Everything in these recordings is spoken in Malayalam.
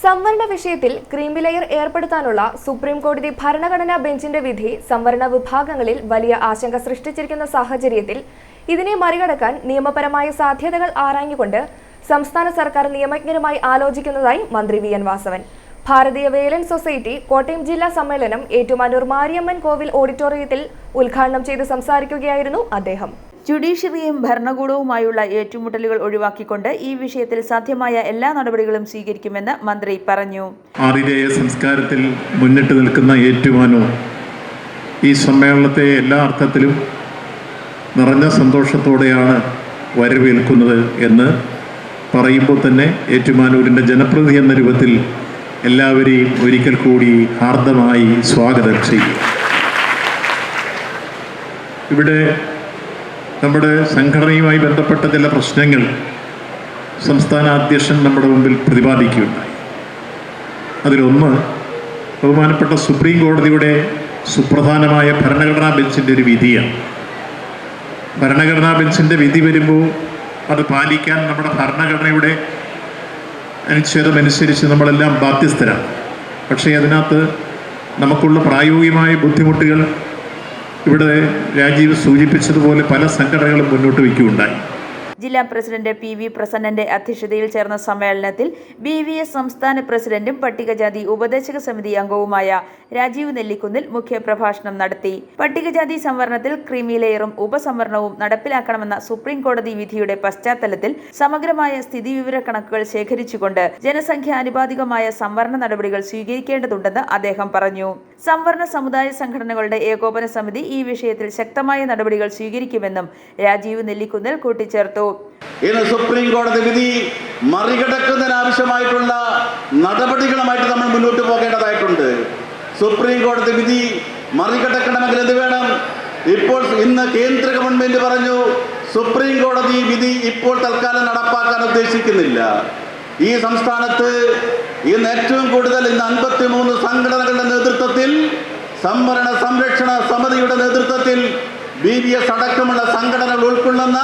സംവരണ വിഷയത്തിൽ ക്രീമി ലെയർ ഏർപ്പെടുത്താനുള്ള സുപ്രീം കോടതി ഭരണഘടനാ ബെഞ്ചിന്റെ വിധി സംവരണ വിഭാഗങ്ങളിൽ വലിയ ആശങ്ക സൃഷ്ടിച്ചിരിക്കുന്ന സാഹചര്യത്തിൽ ഇതിനെ മറികടക്കാൻ നിയമപരമായ സാധ്യതകൾ ആരാഞ്ഞുകൊണ്ട് സംസ്ഥാന സർക്കാർ നിയമജ്ഞരുമായി ആലോചിക്കുന്നതായി മന്ത്രി വി എൻ വാസവൻ. ഭാരതീയ വേലൻ സൊസൈറ്റി കോട്ടയം ജില്ലാ സമ്മേളനം ഏറ്റുമാനൂർ മാരിയമ്മൻ കോവിൽ ഓഡിറ്റോറിയത്തിൽ ഉദ്ഘാടനം ചെയ്ത് സംസാരിക്കുകയായിരുന്നു അദ്ദേഹം. ജുഡീഷ്യറിയും ഭരണകൂടവുമായുള്ള ഏറ്റുമുട്ടലുകൾ ഒഴിവാക്കിക്കൊണ്ട് ഈ വിഷയത്തിൽ സാധ്യമായ എല്ലാ നടപടികളും സ്വീകരിക്കുമെന്ന് മന്ത്രി പറഞ്ഞു. ആതിഥേയ സംസ്കാരത്തിൽ മുന്നിട്ട് നിൽക്കുന്ന ഏറ്റുമാനൂർ ഈ സമ്മേളനത്തെ എല്ലാ അർത്ഥത്തിലും നിറഞ്ഞ സന്തോഷത്തോടെയാണ് വരവേൽക്കുന്നത് എന്ന് പറയുമ്പോൾ തന്നെ ഏറ്റുമാനൂരിന്റെ ജനപ്രതി എന്ന രൂപത്തിൽ എല്ലാവരെയും ഒരിക്കൽ കൂടി ഹാർദമായി സ്വാഗതം ചെയ്യും ഇവിടെ നമ്മുടെ സംഘടനയുമായി ബന്ധപ്പെട്ട ചില പ്രശ്നങ്ങൾ സംസ്ഥാന അധ്യക്ഷൻ നമ്മുടെ മുമ്പിൽ പ്രതിപാദിക്കുകയുണ്ടായി. അതിലൊന്ന് ബഹുമാനപ്പെട്ട സുപ്രീം കോടതിയുടെ സുപ്രധാനമായ ഭരണഘടനാ ബെഞ്ചിന്റെ ഒരു വിധിയാണ്. ഭരണഘടനാ ബെഞ്ചിന്റെ വിധി വരുമ്പോൾ അത് പാലിക്കാൻ നമ്മുടെ ഭരണഘടനയുടെ അനുച്ഛേദമനുസരിച്ച് നമ്മളെല്ലാം ബാധ്യസ്ഥരാണ്. പക്ഷേ അതിനകത്ത് നമുക്കുള്ള പ്രായോഗികമായ ബുദ്ധിമുട്ടുകൾ ഇവിടെ രാജീവ് സൂചിപ്പിച്ചതുപോലെ പല സംഘടനകളും മുന്നോട്ട് വയ്ക്കുകയുണ്ടായി. ജില്ലാ പ്രസിഡന്റ് പി വി പ്രസന്നന്റെ അധ്യക്ഷതയിൽ ചേർന്ന സമ്മേളനത്തിൽ ബി വി എസ് സംസ്ഥാന പ്രസിഡന്റും പട്ടികജാതി ഉപദേശക സമിതി അംഗവുമായ രാജീവ് നെല്ലിക്കുന്നിൽ മുഖ്യപ്രഭാഷണം നടത്തി. പട്ടികജാതി സംവരണത്തിൽ ക്രീമി ലെയറും ഉപസംവരണവും നടപ്പിലാക്കണമെന്ന സുപ്രീം കോടതി വിധിയുടെ പശ്ചാത്തലത്തിൽ സമഗ്രമായ സ്ഥിതിവിവര കണക്കുകൾ ശേഖരിച്ചുകൊണ്ട് ജനസംഖ്യ ആനുപാതികമായ സംവരണ നടപടികൾ സ്വീകരിക്കേണ്ടതുണ്ടെന്ന് അദ്ദേഹം പറഞ്ഞു. സംവരണ സമുദായ സംഘടനകളുടെ ഏകോപന സമിതി ഈ വിഷയത്തിൽ ശക്തമായ നടപടികൾ സ്വീകരിക്കുമെന്നും രാജീവ് നെല്ലിക്കുന്നിൽ കൂട്ടിച്ചേർത്തു. ഇന്ന് സുപ്രീം കോടതി വിധി മറികടക്കുന്നതിനാവശ്യമായിട്ടുള്ള നടപടികളുമായിട്ട് നമ്മൾ മുന്നോട്ട് പോകേണ്ടതായിട്ടുണ്ട്. സുപ്രീം കോടതി വിധി മറികടക്കണമെങ്കിൽ എന്ത് വേണം? ഇപ്പോൾ ഇന്ന് കേന്ദ്ര ഗവൺമെന്റ് പറഞ്ഞു സുപ്രീം കോടതി വിധി ഇപ്പോൾ തൽക്കാലം നടപ്പാക്കാൻ ഉദ്ദേശിക്കുന്നില്ല. ഈ സംസ്ഥാനത്ത് ഇന്ന് ഏറ്റവും കൂടുതൽ ഇന്ന് അൻപത്തി മൂന്ന് സംഘടനകളുടെ നേതൃത്വത്തിൽ സംവരണ സംരക്ഷണ സമിതിയുടെ നേതൃത്വത്തിൽ ബി ബി എസ് അടക്കമുള്ള സംഘടനകൾ ഉൾക്കൊള്ളുന്ന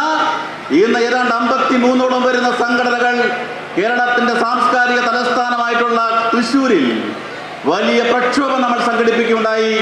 ഇന്ന് ഏതാണ്ട് അമ്പത്തി മൂന്നോളം വരുന്ന സംഘടനകൾ കേരളത്തിന്റെ സാംസ്കാരിക തലസ്ഥാനമായിട്ടുള്ള തൃശ്ശൂരിൽ വലിയ പ്രക്ഷോഭം നമ്മൾ സംഘടിപ്പിക്കുകയുണ്ടായി.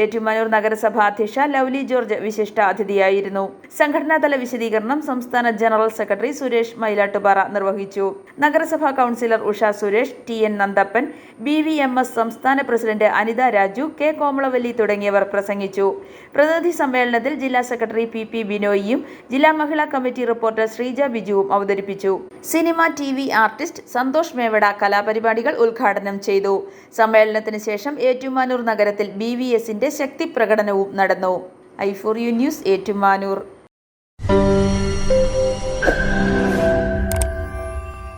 ഏറ്റുമാനൂർ നഗരസഭാ അധ്യക്ഷ ലവ്ലി ജോർജ് വിശിഷ്ട അതിഥിയായിരുന്നു. സംഘടനാതല വിശദീകരണം സംസ്ഥാന ജനറൽ സെക്രട്ടറി സുരേഷ് മൈലാട്ടുപാറ നിർവഹിച്ചു. നഗരസഭാ councillor Usha Suresh T N Nandappan B V M S സംസ്ഥാന പ്രസിഡന്റ് അനിത രാജു കെ കോമളവല്ലി തുടങ്ങിയവർ പ്രസംഗിച്ചു. പ്രതിനിധി സമ്മേളനത്തിൽ ജില്ലാ സെക്രട്ടറി പി പി ബിനോയിയും ജില്ലാ മഹിളാ കമ്മിറ്റി റിപ്പോർട്ടർ ശ്രീജ ബിജുവും അവതരിപ്പിച്ചു. Cinema T V artist Santhosh Mevada കലാപരിപാടികൾ ഉദ്ഘാടനം ചെയ്തു. സമ്മേളനത്തിന് ശേഷം ഏറ്റുമാനൂർ നഗരത്തിൽ ബി വി എസിന്റെ ശക്തി പ്രകടനവും നടന്നു. I for you news Ettumanoor.